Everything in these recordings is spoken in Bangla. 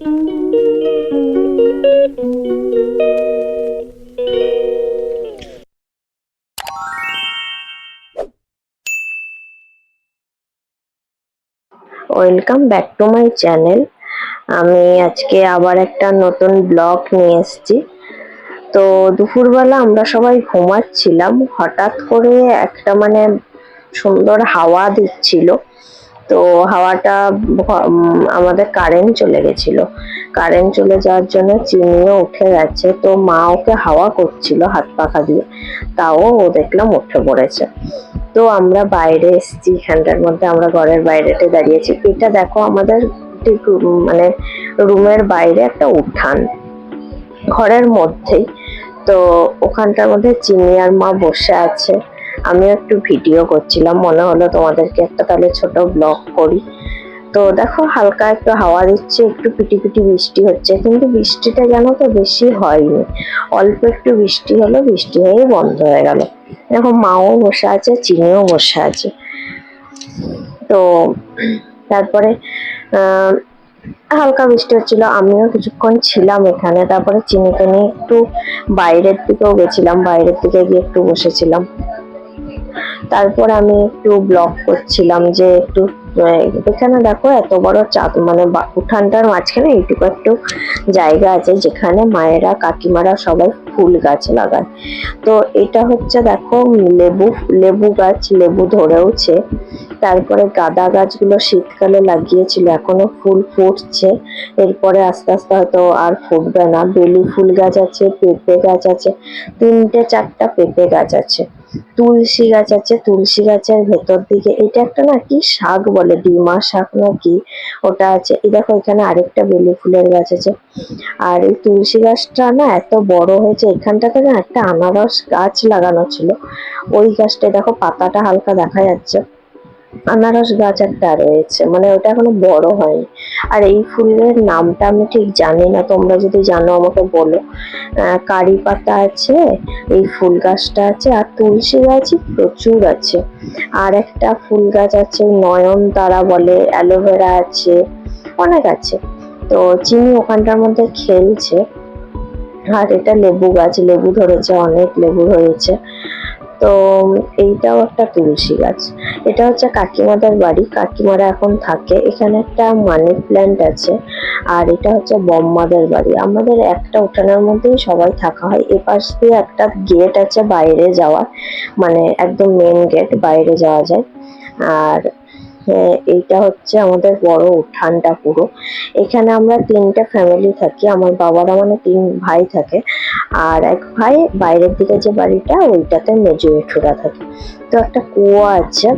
Welcome back to my channel আমি আজকে আবার একটা নতুন ব্লগ নিয়ে এসেছি। তো দুপুরবেলা আমরা সবাই ঘুমাচ্ছিলাম। হঠাৎ করে একটা মানে সুন্দর হাওয়া দিচ্ছিল। তো হাওয়াটা আমাদের কারেন্ট চলে গেছিল। কারেন্ট চলে যাওয়ার জন্য চিনিও উঠে গেছে, তো মা ওকে হাওয়া করছিল হাত পাখা দিয়ে। তাও ও দেখলাম উঠে পড়েছে। তো আমরা বাইরে এসেছি, এখানটার মধ্যে আমরা ঘরের বাইরেতে দাঁড়িয়েছি। এটা দেখো আমাদের ঠিক মানে রুমের বাইরে একটা উঠান। ঘরের মধ্যেই। তো ওখানটার মধ্যে চিনি আর মা বসে আছে। আমিও একটু ভিডিও করছিলাম, মনে হলো তোমাদেরকে একটা তাহলে ছোট ব্লগ করি। তো দেখো হালকা একটু হাওয়া দিচ্ছে, একটু পিটি পিটি বৃষ্টি হচ্ছে, কিন্তু বৃষ্টিটা যেন তো বেশি হয়নি। অল্প একটু বৃষ্টি হলো, বৃষ্টি হয়েই বন্ধ হয়ে গেল। দেখো মাও বসে আছে, চিনিও বসে আছে। তো তারপরে হালকা বৃষ্টি হচ্ছিল, আমিও কিছুক্ষণ ছিলাম এখানে, তারপরে চিনিকে নিয়ে একটু বাইরের দিকেও গেছিলাম, বাইরের দিকে গিয়ে একটু বসেছিলাম। তারপর আমি একটু ব্লগ করছিলাম যে একটু এখানে দেখো এত বড় চাঁদ মানে উঠানটার মাঝখানে এইটুকু একটু জায়গা আছে যেখানে মায়েরা, কাকিমারা সবাই ফুল গাছ লাগায়। তো এটা হচ্ছে দেখো লেবু লেবু গাছ, লেবু ধরেওছে। তারপরে গাঁদা গাছগুলো শীতকালে লাগিয়েছিল, এখনও ফুল ফুটছে। এরপরে আস্তে আস্তে হয়তো আর ফুটবে না। বেলি ফুল গাছ আছে, পেঁপে গাছ আছে, তিনটে চারটা পেঁপে গাছ আছে। তুলসী গাছ আছে, তুলসী গাছের ভেতর দিকে, এটা একটা না কি শাক বলে, ডিমা শাক না কি, ওটা আছে। এই দেখো, এখানে আরেকটা বেলি ফুলের গাছ আছে। আর এই তুলসী গাছটা না এত বড় হয়েছে, এখানটাতে না একটা আনারস গাছ লাগানো ছিল। ওই গাছটা দেখো, পাতাটা হালকা দেখা যাচ্ছে। আনারস গাছ একটা রয়েছে মানে ওটা এখনও বড় হয়নি। আর এই ফুলের নামটা আমি ঠিক জানি না, তোমরা যদি জানো আমাকে বলো। কারি পাতা আছে, এই ফুল গাছটা আছে, আর তুলসী গাছই প্রচুর আছে। আর একটা ফুল গাছ আছে নয়নতারা বলে, অ্যালোভেরা আছে, অনেক আছে। তো চিনি ওখানটার মধ্যে খেলছে, আর এটা লেবু গাছ, লেবু ধরেছে, অনেক লেবু হয়েছে। তো এইটাও একটা তুলসী গাছ। এটা হচ্ছে কাকিমাদের বাড়ি। কাকিমারা এখন থাকে। এখানে একটা মানি প্ল্যান্ট আছে আর এটা হচ্ছে বম্মাদের বাড়ি। আমাদের একটা উঠানের মধ্যেই সবাই থাকা হয়। এপাশ দিয়ে একটা গেট আছে বাইরে যাওয়ার। মানে একদম মেন গেট বাইরে যাওয়া যায়। আর এইটা হচ্ছে আমাদের বড় উঠানটা পুরো। এখানে আমরা তিনটা ফ্যামিলি থাকি, আমার বাবারা মানে তিন ভাই থাকে। আর এক ভাই বাইরের দিকে যে বাড়িটা, ওইটাতে মেজো জেঠুরা থাকে। তো একটা কুয়া আছে।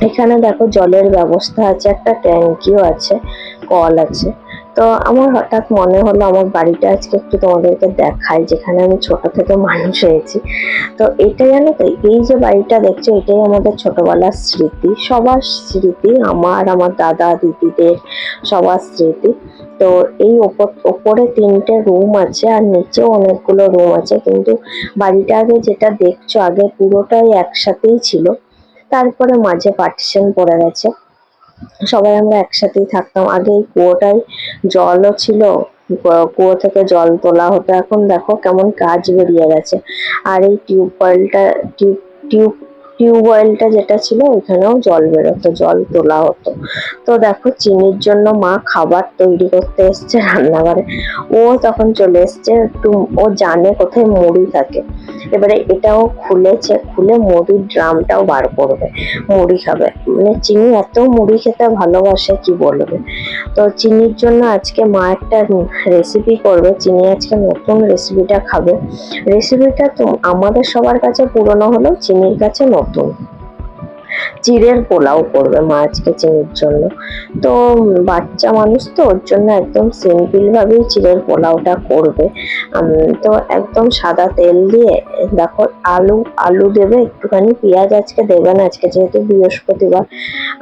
এখানে দেখো জলের ব্যবস্থা আছে, একটা ট্যাঙ্কিও আছে, কল আছে। তো আমার হঠাৎ মনে হলো আমার বাড়িটা আজকে একটু তোমাদেরকে দেখাই, যেখানে আমি ছোট থেকে মানুষ হয়েছি। তো এটা জানো তো, এই যে বাড়িটা দেখছ, এটাই আমাদের ছোটবেলার স্মৃতি। সবার স্মৃতি, আমার আমার দাদা, দিদিদের সবার স্মৃতি। তো এই ওপর, ওপরে তিনটে রুম আছে আর নিচেও অনেকগুলো রুম আছে। কিন্তু বাড়িটা আগে যেটা দেখছ, আগে পুরোটাই একসাথেই ছিল। তারপরে মাঝে পার্টিশন পড়ে গেছে। সবাই আমরা একসাথেই থাকতাম। আগে এই কুয়োটায় জলও ছিল, কুয়ো থেকে জল তোলা হতো। এখন দেখো কেমন কাজ বেরিয়ে গেছে। আর এই টিউবওয়েলটা, টিউব টিউব টিউবওয়েলটা যেটা ছিল ওইখানেও জল বেরোতো, জল তোলা হতো। তো দেখো, চিনির জন্য মা খাবার তৈরি করতে এসছে রান্নাঘরে। ও তখন চলে এসছে একটু, ও জানে কোথায় মুড়ি থাকে। এবারে এটাও খুলেছে, খুলে মুড়ির ড্রামটাও বার করবে, মুড়ি খাবে। মানে চিনি এত মুড়ি খেতে ভালোবাসে, কি বলবে? তো চিনির জন্য আজকে মা একটা রেসিপি করবে, চিনি আজকে নতুন রেসিপিটা খাবে। রেসিপিটা তো আমাদের সবার কাছে পুরনো হলেও চিনির কাছে নতুন। চিড়ের পোলাও করবে মা আজকে চিনির জন্য। তো বাচ্চা মানুষ তো, ওর জন্য একদম সিম্পল ভাবেই চিড়ের পোলাওটা করবে। তো একদম সাদা তেল দিয়ে, দেখো আলু আলু দেবে, একটুখানি পেঁয়াজ আজকে দেবে না, আজকে যেহেতু বৃহস্পতিবার।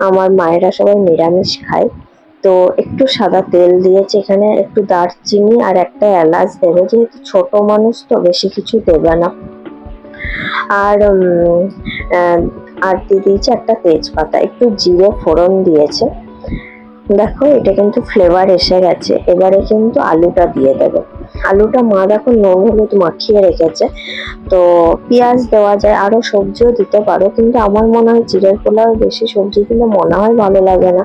আমার মায়েরা সবাই নিরামিষ খায়। তো একটু সাদা তেল দিয়েছে এখানে, একটু দারচিনি আর একটা এলাচ দেবে। যেহেতু ছোট মানুষ তো বেশি কিছু দেবে না। আর আর দিয়ে দিয়েছে একটা তেজপাতা, একটু জিরে ফোড়ন দিয়েছে। দেখো, এটা কিন্তু ফ্লেভার এসে গেছে। এবারে কিন্তু আলুটা দিয়ে দেবে। আলুটা মা দেখো নুন হলুদ মাখিয়ে রেখেছে। তো পেঁয়াজ দেওয়া যায়, আরও সবজিও দিতে পারো। কিন্তু আমার মনে হয় চিড়ের পোলাও বেশি সবজি দিলে মনে হয় ভালো লাগে না।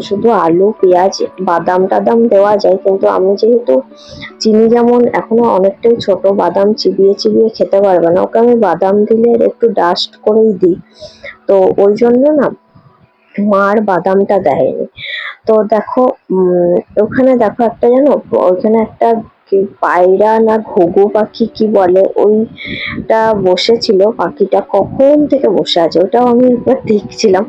শুধু আলু, পেঁয়াজ, বাদাম টাদাম দেওয়া যায়। কিন্তু আমি যেহেতু চিনি যেমন এখনও অনেকটাই ছোট, বাদাম চিবিয়ে চিবিয়ে খেতে পারবে না। ওকে আমি বাদাম দিলে একটু ডাস্ট করেই দিই। তো ওই জন্য না মার বাদামটা দেয়নি। তো দেখো ওখানে দেখো একটা জানো, ওখানে একটা পায়রা না ঘুঘু পাখি কি বলে, ওইটা বসেছিল, পাখিটা কখন থেকে বসে আছে ওটাও আমি একবার দেখছিলাম।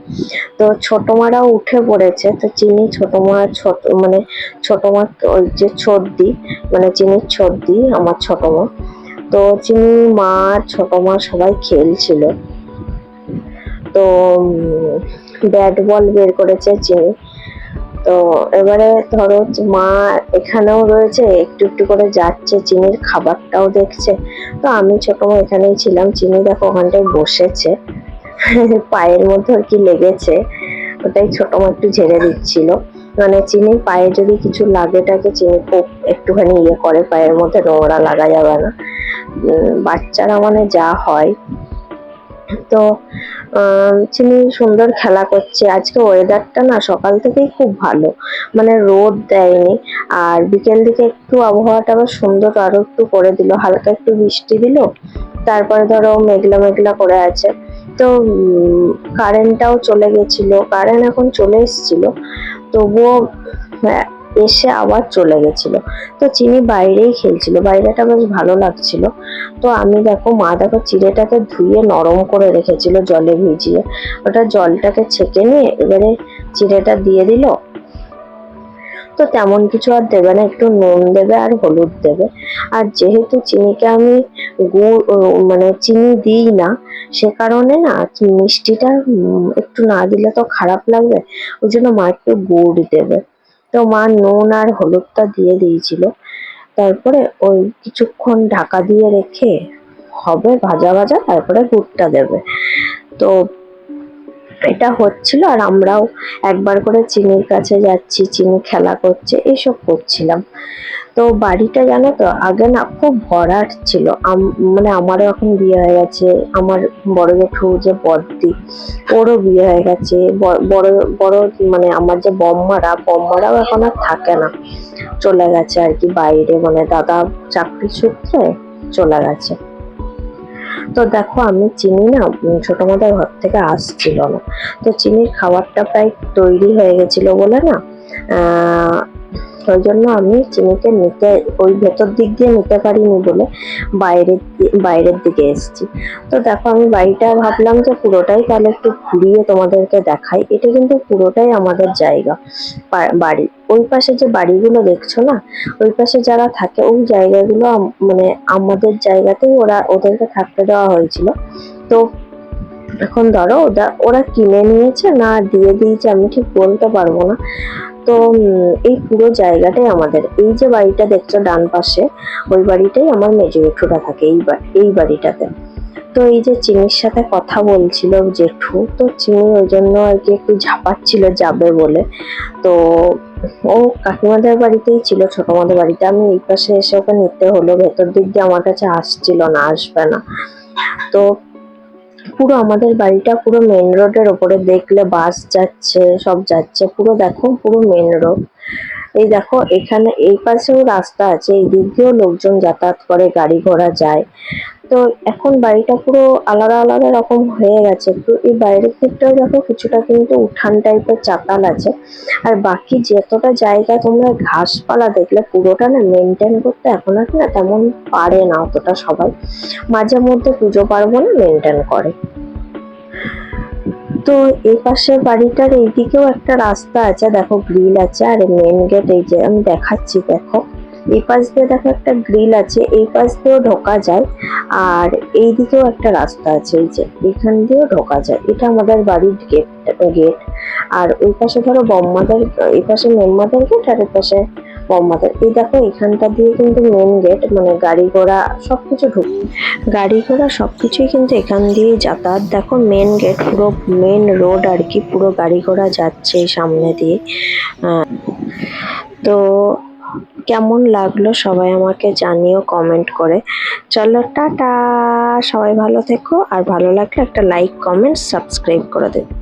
তো ছোট মারাও উঠে পড়েছে, তো চিনি ছোট মা ছোট মানে ছোট মা ওই যে ছর্দি মানে চিনির ছর্দি আমার ছোট মা তো চিনি, মা ছোট মা সবাই খেলছিল। তো ব্যাট বল বের করেছে চিনি। তো এবারে ধরো মা এখানেও রয়েছে, একটু একটু করে যাচ্ছে, চিনির খাবারটাও দেখছে। তো আমি ছোট এখানেই ছিলাম, চিনি দেখো ওখানটায় বসেছে। পায়ের মধ্যে আর কি লেগেছে, ওটাই ছোট মা একটু ঝেড়ে দিচ্ছিল। মানে চিনির পায়ে যদি কিছু লাগে টাকে চিনি খুব একটুখানি ইয়ে করে, পায়ের মধ্যে নোংরা লাগা যাবে না। বাচ্চারা মানে যা হয়। তো চিনি সুন্দর খেলা করছে। আজকে ওয়েদারটা না সকাল থেকেই খুব ভালো। মানে রোদ দেয়নি। আর বিকেল দিকে একটু আবহাওয়াটা আবার সুন্দর আরও একটু করে দিল। হালকা একটু বৃষ্টি দিল। তারপরে ধরো মেঘলা মেঘলা করে আছে। তো কারেন্টটাও চলে গেছিল। কারেন্ট এখন চলে এসেছিল। তবুও আহ, এসে আবার চলে গেছিল। তো চিনি বাইরেই খেলছিল। বাইরেটা বেশ ভালো লাগছিল। তো আমি দেখো, মা দেখো চিড়েটাকে ধুয়ে নরম করে রেখেছিল জলে ভিজিয়ে। ওটা জলটাকে ছেঁকে নিয়ে এবারে চিড়েটা দিয়ে দিল। তো তেমন কিছু আর দেবে না, একটু নুন দেবে আর হলুদ দেবে। আর যেহেতু চিনিকে আমি গুড় মানে চিনি দিই না, সে কারণে না মিষ্টিটা একটু না দিলে তো খারাপ লাগবে। ওই জন্য মা একটু গুড় দেবে। তো মা নুন আর হলুদটা দিয়ে দিয়েছিল। তারপরে ওই কিছুক্ষণ ঢাকা দিয়ে রেখে হবে ভাজা ভাজা, তারপরে গুড়টা দেবে। তো এটা হচ্ছিল আর আমরাও একবার করে চিনির কাছে যাচ্ছি, চিনি খেলা করছে, এসব করছিলাম। তো বাড়িটা জানো তো, আগে না খুব ভরাট ছিল। মানে আমারও এখন বিয়ে হয়ে গেছে, আমার বড় জেঠু যে বদ্দি, ওরও বিয়ে হয়ে গেছে। বড় বড় মানে আমার যে বম্মারা, বম্মারাও এখন আর থাকে না। চলে গেছে আর কি বাইরে মানে দাদা চাকরি সূত্রে চলে গেছে। তো দেখো আমি চিনি না ছোট মাথার ঘর থেকে আসছিল না। তো চিনির খাবারটা প্রায় তৈরি হয়ে গেছিল বলে না ওই জন্য আমি চিনিকে নিতে, ওই ভেতর দিক দিয়ে নিতে পারিনি বলে বাইরের বাইরের দিকে এসেছি। তো দেখো আমি বাড়িটা ভাবলাম যে পুরোটাই তাহলে একটু ঘুরিয়ে তোমাদেরকে দেখাই। এটা কিন্তু পুরোটাই আমাদের জায়গা। বাড়ি। ওই পাশে যে বাড়িগুলো দেখছ না, ওই পাশে যারা থাকে ওই জায়গাগুলো মানে আমাদের জায়গাতেই ওরা ওদেরকে থাকতে দেওয়া হয়েছিল। তো এখন ধরো ওরা ওরা কিনে নিয়েছে না দিয়ে দিয়েছে আমি ঠিক বলতে পারব না। তো এই পুরো জায়গাটাই আমাদের। এই যে বাড়িটা দেখছ ডান পাশে, ওই বাড়িটাই আমার মেজো জেঠুরা থাকে এই এই বাড়িটাতে। তো এই যে চিনির সাথে কথা বলছিল জেঠু, তো চিনি ওই জন্য আর কি একটু ঝাপাচ্ছিল যাবে বলে। তো, ও কাকিমাদের বাড়িতেই ছিল ছোট মাদের বাড়িতে। আমি এই পাশে এসে ওকে নিতে হলো, ভেতর দিক দিয়ে আমার কাছে আসছিল না, আসবে না। তো পুরো আমাদের বাড়িটা পুরো মেন রোডের ওপরে দেখলে বাস যাচ্ছে, সব যাচ্ছে। পুরো দেখো, পুরো মেন রোড এই দেখো, এখানে এই পাশেও রাস্তা আছে, এই দিক দিয়েও লোকজন যাতায়াত করে, গাড়ি ঘোড়া যায়। তো এখন বাড়িটা পুরো আলাদা আলাদা রকম হয়ে গেছে। তো এই বাইরের দিকটাও দেখো কিছুটা কিন্তু উঠান টাইপের চাতাল আছে। আর বাকি যতটা জায়গা তোমরা ঘাসপালা দেখলে পুরোটা না মেনটেন করতে এখন আর না তেমন পারে না অতটা সবাই। মাঝে মধ্যে পুজো পার্বণে মেনটেন করে। তো এই পাশের বাড়িটার এইদিকেও একটা রাস্তা আছে, দেখো গ্রিল আছে, আর মেন গেট এই যে আমি দেখাচ্ছি, দেখো। এই পাশ দিয়ে দেখো একটা গ্রিল আছে, এই পাশ দিয়েও ঢোকা যায়, আর এই দিকেও একটা রাস্তা আছে, এই যে এখান দিয়েও ঢোকা যায়। এটা আমাদের বাড়ির গেট গেট আর ওই পাশে ধরো বম্মাদের এই পাশে মেম্মাদের গেট আর এই পাশে আমাদের এই দেখো এখানটা দিয়ে কিন্তু মেন গেট মানে গাড়ি ঘোড়া সবকিছু ঢুক, গাড়ি ঘোড়া সবকিছুই কিন্তু এখান দিয়ে যাতায়াত। দেখো মেন গেট পুরো মেন রোড আর কি, পুরো গাড়ি ঘোড়া যাচ্ছে সামনে দিয়ে। তো কেমন লাগল সবাই আমাকে জানিও কমেন্ট করে। চলো, টাটা! সবাই ভালো থেকো, আর ভালো লাগলে একটা লাইক কমেন্ট সাবস্ক্রাইব করে দেবে